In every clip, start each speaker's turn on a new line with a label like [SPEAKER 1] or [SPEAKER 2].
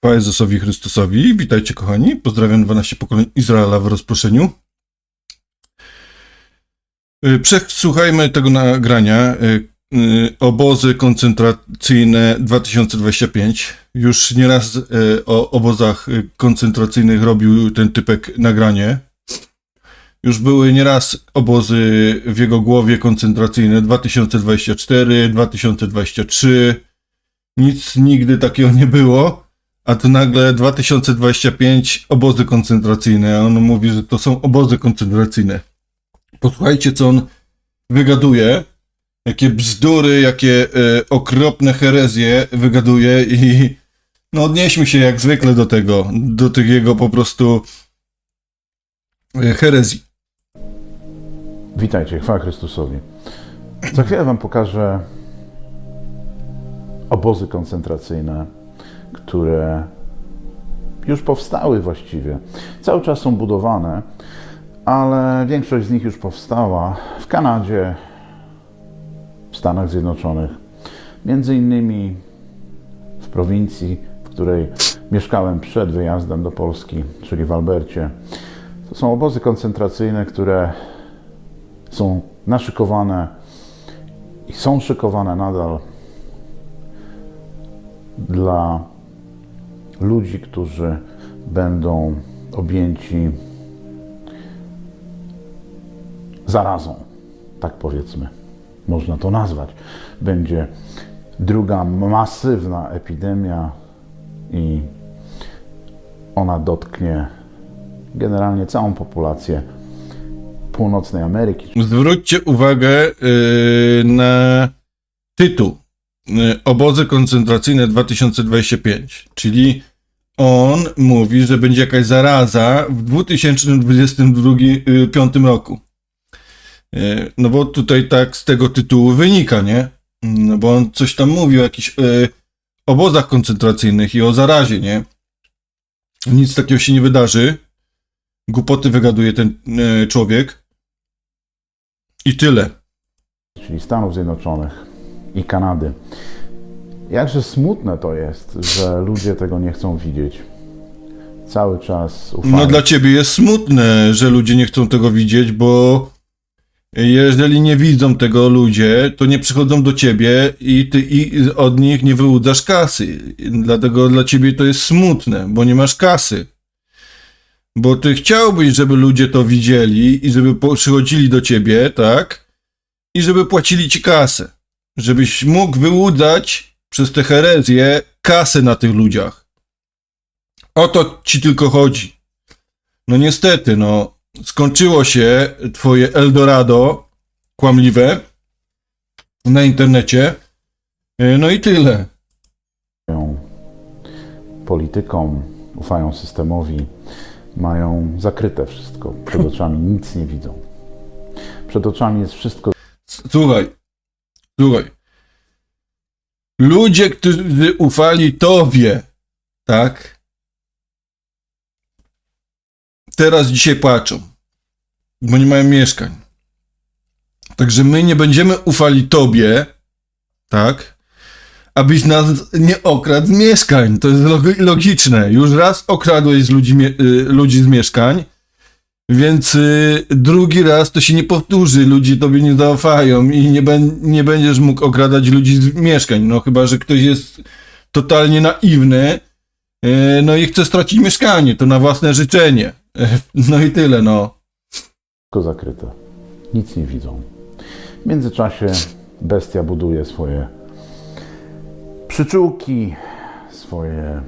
[SPEAKER 1] Chwała Jezusowi Chrystusowi. Witajcie kochani. Pozdrawiam 12 pokoleń Izraela w rozproszeniu. Y, Przesłuchajmy tego nagrania. y, y, Obozy koncentracyjne 2025. Już nieraz o obozach koncentracyjnych robił ten typek nagranie. Już były nieraz obozy w jego głowie koncentracyjne 2024, 2023. Nic nigdy takiego nie było. A tu nagle 2025 obozy koncentracyjne. A on mówi, że to są obozy koncentracyjne. Posłuchajcie, co on wygaduje. Jakie bzdury, jakie e, okropne herezje wygaduje i no odnieśmy się jak zwykle do tego, do tych jego po prostu e, herezji.
[SPEAKER 2] Witajcie, chwała Chrystusowi. Za chwilę Wam pokażę obozy koncentracyjne, które już powstały właściwie. Cały czas są budowane, ale większość z nich już powstała w Kanadzie, w Stanach Zjednoczonych, między innymi w prowincji, w której mieszkałem przed wyjazdem do Polski, czyli w Albercie. To są obozy koncentracyjne, które są naszykowane i są szykowane nadal dla ludzi, którzy będą objęci zarazą, tak powiedzmy, można to nazwać. Będzie druga masywna epidemia i ona dotknie generalnie całą populację północnej Ameryki,
[SPEAKER 1] Zwróćcie uwagę yy, na tytuł Obozy koncentracyjne 2025, czyli on mówi, że będzie jakaś zaraza w 2025 roku. Yy, No bo tutaj tak z tego tytułu wynika, nie? No bo on coś tam mówi o jakichś obozach koncentracyjnych i o zarazie, nie? Nic takiego się nie wydarzy. Głupoty wygaduje ten człowiek. I tyle.
[SPEAKER 2] czyli Stanów Zjednoczonych i Kanady. Jakże smutne to jest, że ludzie tego nie chcą widzieć. Cały czas ufają.
[SPEAKER 1] No dla ciebie jest smutne, że ludzie nie chcą tego widzieć, bo jeżeli nie widzą tego ludzie, to nie przychodzą do ciebie i ty i od nich nie wyłudzasz kasy. Dlatego dla ciebie to jest smutne, bo nie masz kasy. Bo ty chciałbyś, żeby ludzie to widzieli i żeby przychodzili do ciebie, tak? I żeby płacili ci kasę. Żebyś mógł wyłudzać przez te herezje kasę na tych ludziach. O to ci tylko chodzi. No niestety, no, skończyło się twoje Eldorado kłamliwe na internecie. E, No i tyle.
[SPEAKER 2] politykom, ufają systemowi, mają zakryte wszystko. Przed oczami nic nie widzą. Przed oczami jest wszystko
[SPEAKER 1] Słuchaj, słuchaj. Ludzie, którzy ufali tobie, tak? Teraz dzisiaj płaczą, bo nie mają mieszkań. Także my nie będziemy ufali tobie, tak? Abyś nas nie okradł z mieszkań. To jest logi- logiczne. Już raz okradłeś ludzi, y, ludzi z mieszkań, więc y, drugi raz to się nie powtórzy, ludzie tobie nie zaufają i nie, ben, nie będziesz mógł okradać ludzi z mieszkań. No chyba, że ktoś jest totalnie naiwny, y, no i chce stracić mieszkanie, to na własne życzenie. No i tyle, no.
[SPEAKER 2] zakryte. Nic nie widzą. W międzyczasie bestia buduje swoje przyczółki, swoje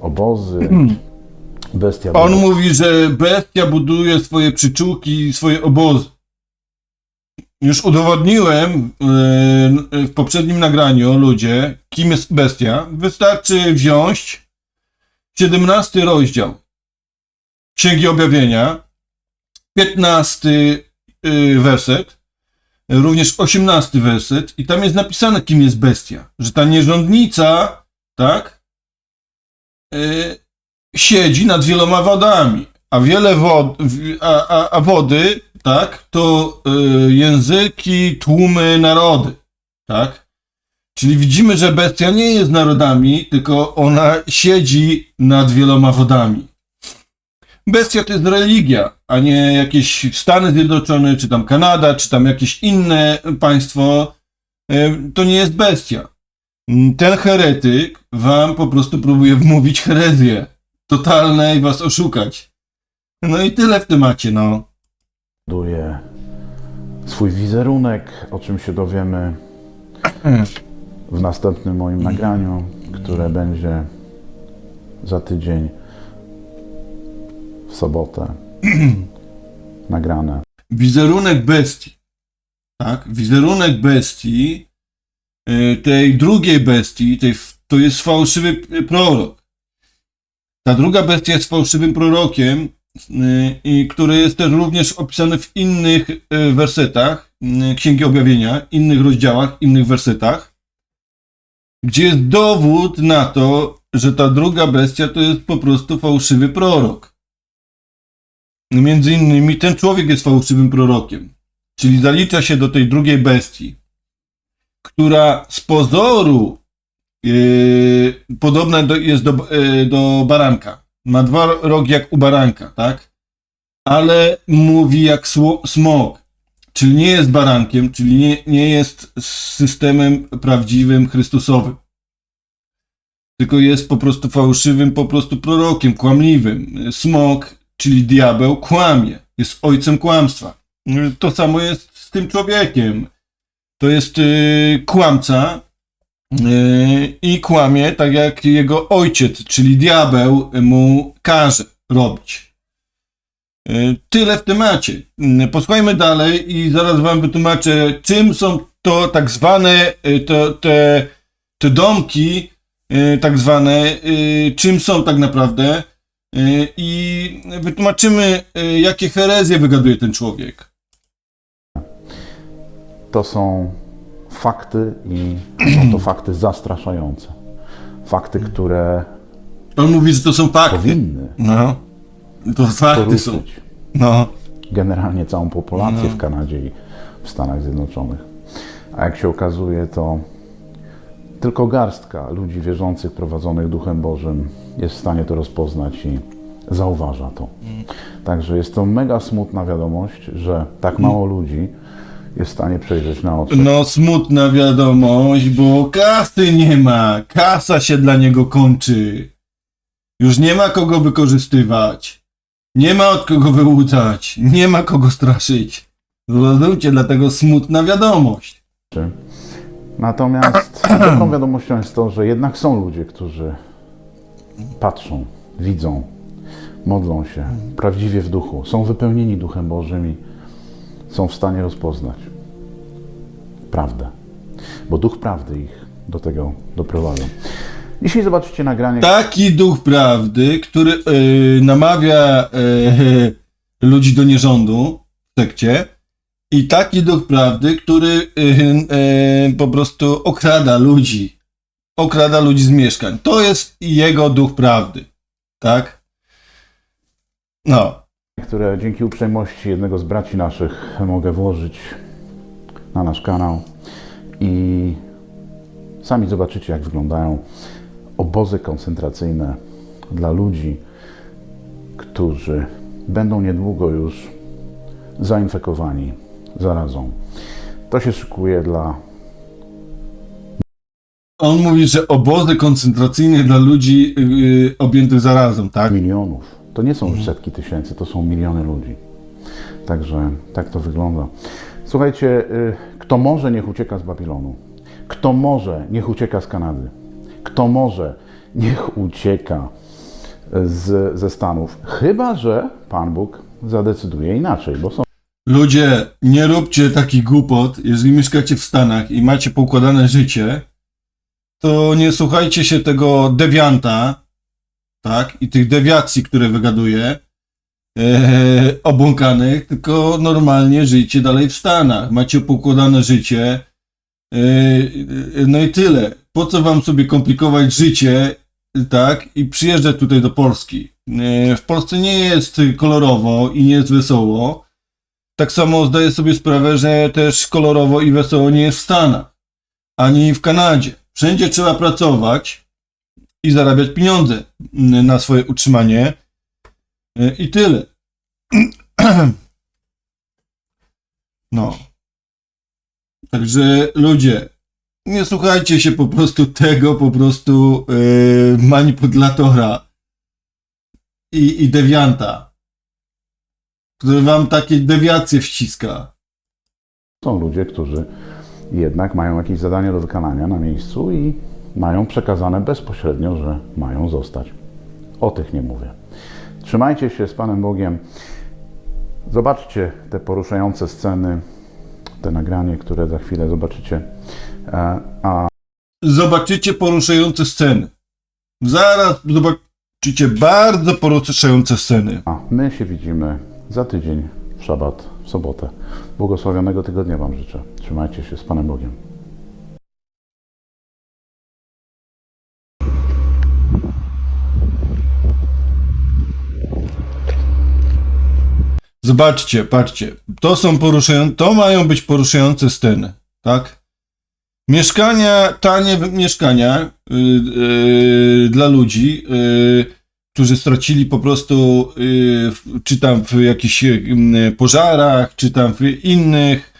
[SPEAKER 2] obozy. Bestia
[SPEAKER 1] On mówi, że bestia buduje swoje przyczółki i swoje obozy. Już udowodniłem yy, w poprzednim nagraniu, ludzie, kim jest bestia. Wystarczy wziąć 17 rozdział Księgi Objawienia, 15 yy, werset, również 18 werset i tam jest napisane, kim jest bestia. Że ta nierządnica, tak, yy, siedzi nad wieloma wodami, a wiele wod, a, a, a wody, tak, to y, języki, tłumy, narody, tak? Czyli widzimy, że bestia nie jest narodami, tylko ona siedzi nad wieloma wodami. Bestia to jest religia, a nie jakieś Stany Zjednoczone, czy tam Kanada, czy tam jakieś inne państwo. E, To nie jest bestia. Ten heretyk wam po prostu próbuje wmówić herezję. Totalne i was oszukać. No i tyle w temacie, no.
[SPEAKER 2] buduje swój wizerunek, o czym się dowiemy w następnym moim nagraniu, które będzie za tydzień w sobotę nagrane.
[SPEAKER 1] wizerunek bestii. Tak? Wizerunek bestii, y, tej drugiej bestii, tej, f- to jest fałszywy prorok. Ta druga bestia jest fałszywym prorokiem, y, który jest też również opisany w innych y, wersetach y, Księgi Objawienia, innych rozdziałach, innych wersetach, gdzie jest dowód na to, że ta druga bestia to jest po prostu fałszywy prorok. Między innymi ten człowiek jest fałszywym prorokiem, czyli zalicza się do tej drugiej bestii, która z pozoru yy, podobna do, jest do, yy, do baranka. Ma dwa rogi jak u baranka, tak? Ale mówi jak smok, czyli nie jest barankiem, czyli nie, nie jest systemem prawdziwym, Chrystusowym. Tylko jest po prostu fałszywym, po prostu prorokiem, kłamliwym. Smok czyli diabeł, kłamie, jest ojcem kłamstwa. To samo jest z tym człowiekiem. To jest y, kłamca i kłamie tak jak jego ojciec, czyli diabeł mu każe robić. Y, Tyle w temacie. Y, Posłuchajmy dalej i zaraz wam wytłumaczę, czym są to tak zwane to, te, te domki, tak zwane, czym są tak naprawdę. I wytłumaczymy, jakie herezje wygaduje ten człowiek.
[SPEAKER 2] To są fakty i są to fakty zastraszające. Fakty, które
[SPEAKER 1] On mówi, że to są fakty.
[SPEAKER 2] powinny
[SPEAKER 1] No. To fakty są. No.
[SPEAKER 2] generalnie całą populację
[SPEAKER 1] No.
[SPEAKER 2] w Kanadzie i w Stanach Zjednoczonych. A jak się okazuje, to tylko garstka ludzi wierzących, prowadzonych Duchem Bożym jest w stanie to rozpoznać i zauważa to. Także jest to mega smutna wiadomość, że tak mało ludzi jest w stanie przejrzeć na oczy.
[SPEAKER 1] No, smutna wiadomość, bo kasy nie ma. Kasa się dla niego kończy. Już nie ma kogo wykorzystywać. Nie ma od kogo wyłudzać. Nie ma kogo straszyć. Zrozumcie, dlatego smutna wiadomość.
[SPEAKER 2] Natomiast dobrą wiadomością jest to, że jednak są ludzie, którzy patrzą, widzą, modlą się prawdziwie w duchu, są wypełnieni Duchem Bożym i są w stanie rozpoznać prawdę, bo Duch Prawdy ich do tego doprowadza. Dzisiaj zobaczycie nagranie,
[SPEAKER 1] Taki duch prawdy, który yy, namawia yy, ludzi do nierządu w sekcie i taki duch prawdy, który yy, yy, po prostu okrada ludzi. Okrada ludzi z mieszkań. To jest jego duch prawdy. Tak? No.
[SPEAKER 2] Które dzięki uprzejmości jednego z braci naszych mogę włożyć na nasz kanał i sami zobaczycie, jak wyglądają obozy koncentracyjne dla ludzi, którzy będą niedługo już zainfekowani zarazą. To się szykuje dla
[SPEAKER 1] On mówi, że obozy koncentracyjne dla ludzi yy, objętych zarazą, tak?
[SPEAKER 2] milionów. To nie są już setki tysięcy, to są miliony ludzi. Także tak to wygląda. Słuchajcie, y, kto może, niech ucieka z Babilonu. Kto może, niech ucieka z Kanady. Kto może, niech ucieka z, ze Stanów. Chyba, że Pan Bóg zadecyduje inaczej, bo są
[SPEAKER 1] Ludzie, nie róbcie takich głupot. Jeżeli mieszkacie w Stanach i macie poukładane życie, to nie słuchajcie się tego dewianta, tak? I tych dewiacji, które wygaduje, e, obłąkanych, tylko normalnie żyjcie dalej w Stanach. Macie poukładane życie, e, e, no i tyle. Po co wam sobie komplikować życie, tak? I przyjeżdżać tutaj do Polski. E, w Polsce nie jest kolorowo i nie jest wesoło. Tak samo zdaję sobie sprawę, że też kolorowo i wesoło nie jest w Stanach. ani w Kanadzie. Wszędzie trzeba pracować i zarabiać pieniądze mm, na swoje utrzymanie. Y, I tyle. No. Także ludzie, nie słuchajcie się po prostu tego, po prostu yy, manipulatora i, i dewianta, który wam takie dewiacje wciska.
[SPEAKER 2] Są ludzie, którzy jednak mają jakieś zadania do wykonania na miejscu i mają przekazane bezpośrednio, że mają zostać. O tych nie mówię. Trzymajcie się z Panem Bogiem. Zobaczcie te poruszające sceny, te nagranie, które za chwilę zobaczycie. E, A
[SPEAKER 1] Zobaczycie poruszające sceny. Zaraz zobaczycie bardzo poruszające sceny.
[SPEAKER 2] A my się widzimy za tydzień w szabat, w sobotę. Błogosławionego tygodnia Wam życzę. Trzymajcie się z Panem Bogiem.
[SPEAKER 1] Zobaczcie, patrzcie. To są poruszające, to mają być poruszające sceny, tak? Mieszkania, tanie mieszkania yy, yy, dla ludzi, yy, którzy stracili po prostu, yy, czy tam w jakichś yy, pożarach, czy tam w innych.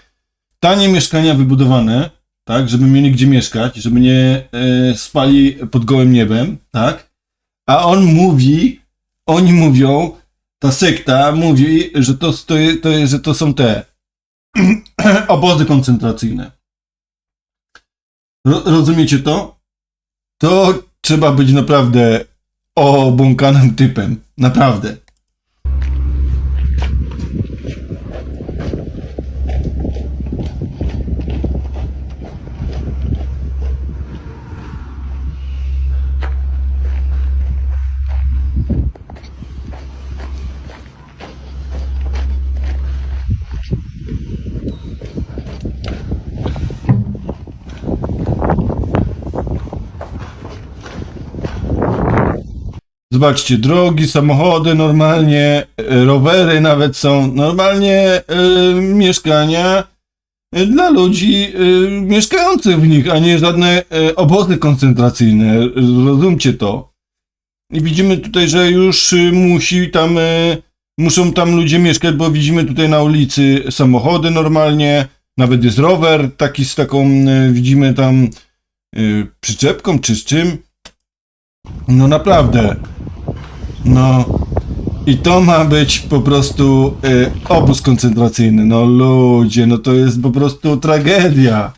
[SPEAKER 1] Tanie mieszkania wybudowane, tak, żeby mieli gdzie mieszkać, żeby nie yy, spali pod gołym niebem, tak? A on mówi, oni mówią, ta sekta mówi, że to, to, to, że to są te obozy koncentracyjne. Ro, rozumiecie to? To trzeba być naprawdę obłąkanym typem. Naprawdę. Zobaczcie, drogi, samochody normalnie, e, rowery nawet są, normalnie e, mieszkania e, dla ludzi e, mieszkających w nich, a nie żadne e, obozy koncentracyjne. Rozumcie to. I widzimy tutaj, że już musi tam, e, muszą tam ludzie mieszkać, bo widzimy tutaj na ulicy samochody normalnie, nawet jest rower taki z taką, e, widzimy tam e, przyczepką czy z czym. No naprawdę. No. I to ma być po prostu y, obóz koncentracyjny. No ludzie, no to jest po prostu tragedia.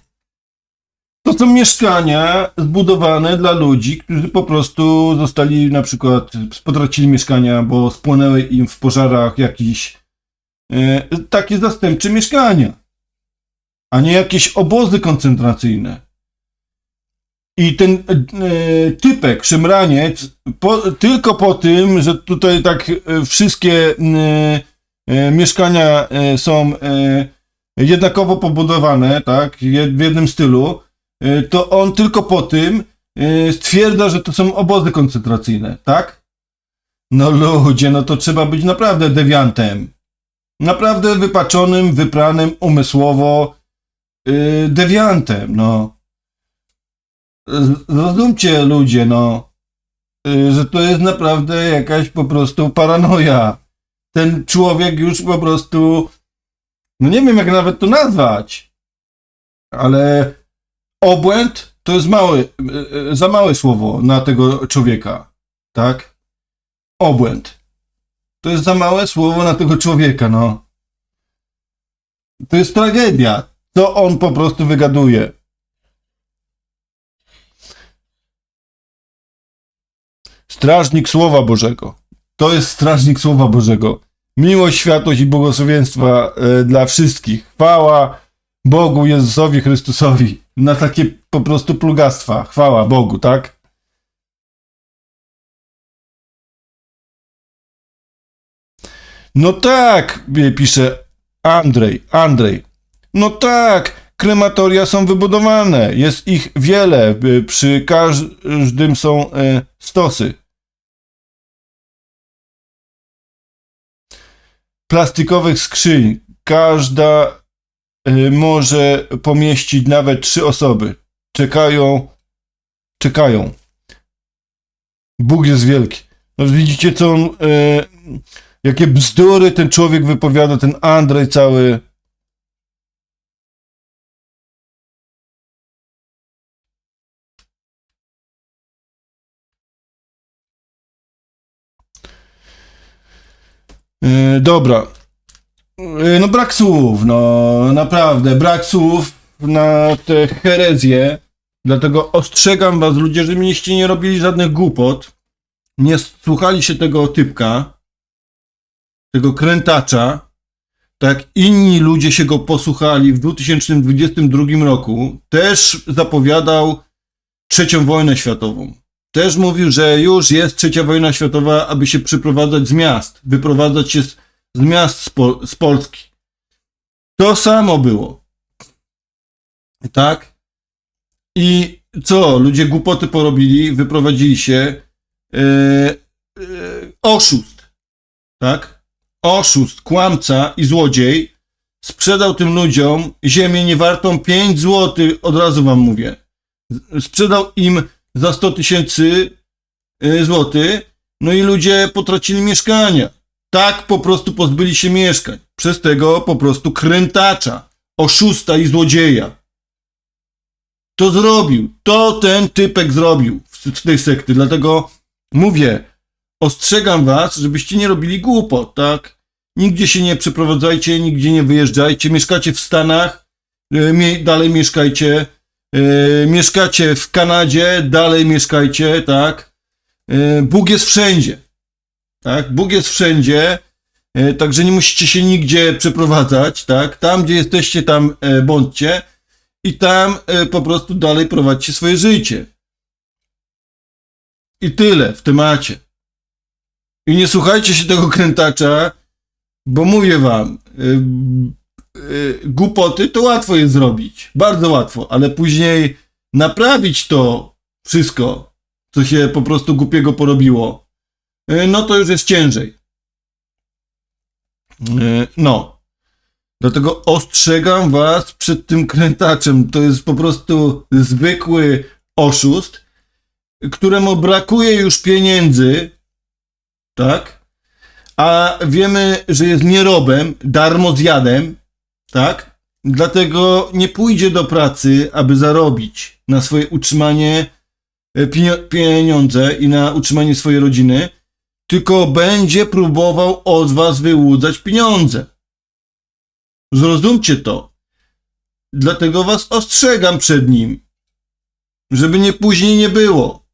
[SPEAKER 1] To są mieszkania zbudowane dla ludzi, którzy po prostu zostali na przykład, potracili mieszkania, bo spłonęły im w pożarach jakieś y, takie zastępcze mieszkania. A nie jakieś obozy koncentracyjne. I ten e, typek, szemraniec, po, tylko po tym, że tutaj tak e, wszystkie e, e, mieszkania e, są e, jednakowo pobudowane, tak, w jednym stylu, e, to on tylko po tym e, stwierdza, że to są obozy koncentracyjne, tak? No ludzie, no to trzeba być naprawdę dewiantem. Naprawdę wypaczonym, wypranym umysłowo e, dewiantem, no. Zrozumcie ludzie, no, y, że to jest naprawdę jakaś po prostu paranoja. Ten człowiek już po prostu, no nie wiem jak nawet to nazwać, ale obłęd to jest mały, y, y, za małe słowo na tego człowieka, tak? Obłęd. To jest za małe słowo na tego człowieka, no. To jest tragedia, co on po prostu wygaduje. Strażnik Słowa Bożego. To jest strażnik Słowa Bożego. Miłość, światłość i błogosławieństwa e, dla wszystkich. Chwała Bogu Jezusowi Chrystusowi. Na takie po prostu plugastwa. Chwała Bogu, tak? No tak, pisze Andrzej, Andrzej. No tak, krematoria są wybudowane. Jest ich wiele. Przy każdym są e, stosy. Plastikowych skrzyń. Każda y, może pomieścić nawet trzy osoby. czekają, czekają. Bóg jest wielki. No, widzicie, co on, e, jakie bzdury ten człowiek wypowiada, ten Andrzej cały. E, dobra. E, No brak słów, no naprawdę, brak słów na te herezje. Dlatego ostrzegam was ludzie, żebyście nie robili żadnych głupot. Nie słuchali się tego typka, tego krętacza. Tak inni ludzie się go posłuchali w 2022 roku. Też zapowiadał trzecią wojnę światową. Też mówił, że już jest trzecia wojna światowa, aby się przyprowadzać z miast, wyprowadzać się z, z miast z, Pol- z Polski. To samo było. Tak? I co? Ludzie głupoty porobili, wyprowadzili się. Yy, yy, oszust. Tak? Oszust, kłamca i złodziej sprzedał tym ludziom ziemię niewartą 5 zł, od razu wam mówię. Sprzedał im za 100 tysięcy y, złotych, no i ludzie potracili mieszkania. Tak po prostu pozbyli się mieszkań. Przez tego po prostu krętacza, oszusta i złodzieja. To zrobił. To ten typek zrobił w tej sekty. Dlatego mówię, ostrzegam was, żebyście nie robili głupot, tak? Nigdzie się nie przeprowadzajcie, nigdzie nie wyjeżdżajcie. Mieszkacie w Stanach, y, dalej mieszkajcie. Y, mieszkacie w Kanadzie, dalej mieszkajcie, tak? Y, Bóg jest wszędzie. Tak? Bóg jest wszędzie. y, Także nie musicie się nigdzie przeprowadzać, tak? Tam, gdzie jesteście, tam e, bądźcie i tam e, po prostu dalej prowadźcie swoje życie. I tyle w temacie. I nie słuchajcie się tego krętacza, bo mówię wam, y, głupoty to łatwo jest zrobić. Bardzo łatwo, ale później naprawić to wszystko, co się po prostu głupiego porobiło, y, no to już jest ciężej. Y, No. Dlatego ostrzegam was przed tym krętaczem. To jest po prostu zwykły oszust, któremu brakuje już pieniędzy, tak? A wiemy, że jest nierobem, darmozjadem, tak? Dlatego nie pójdzie do pracy, aby zarobić na swoje utrzymanie e, pieniądze i na utrzymanie swojej rodziny, tylko będzie próbował od was wyłudzać pieniądze. Zrozumcie to. Dlatego was ostrzegam przed nim, żeby nie później nie było.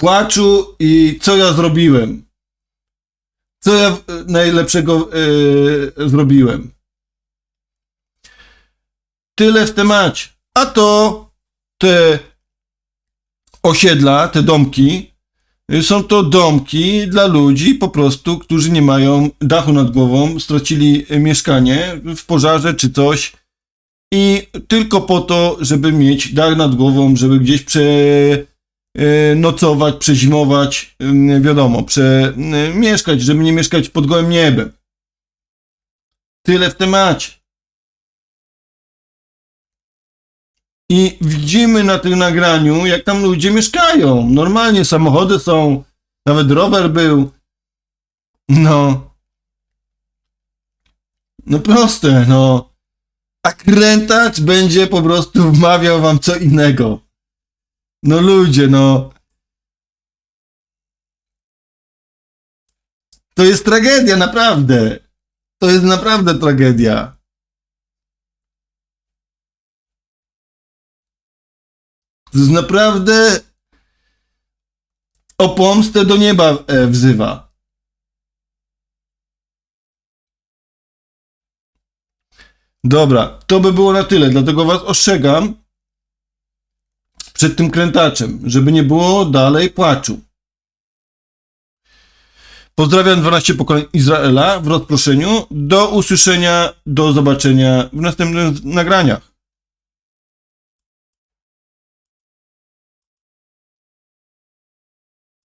[SPEAKER 1] Płaczu i co ja zrobiłem? Co ja e, najlepszego e, zrobiłem? Tyle w temacie. A to te osiedla, te domki, y, są to domki dla ludzi po prostu, którzy nie mają dachu nad głową, stracili y, mieszkanie w pożarze czy coś i tylko po to, żeby mieć dach nad głową, żeby gdzieś przenocować, przezimować, y, wiadomo, przemieszkać, żeby nie mieszkać pod gołym niebem. Tyle w temacie. I widzimy na tym nagraniu, jak tam ludzie mieszkają. Normalnie samochody są, nawet rower był. No. No proste, no. A krętacz będzie po prostu wmawiał wam co innego. No ludzie, no. To jest tragedia, naprawdę. To jest naprawdę tragedia. To jest naprawdę o pomstę do nieba e, wzywa. Dobra, to by było na tyle, dlatego was ostrzegam przed tym krętaczem, żeby nie było dalej płaczu. Pozdrawiam 12 pokoleń Izraela w rozproszeniu. Do usłyszenia, do zobaczenia w następnych nagraniach.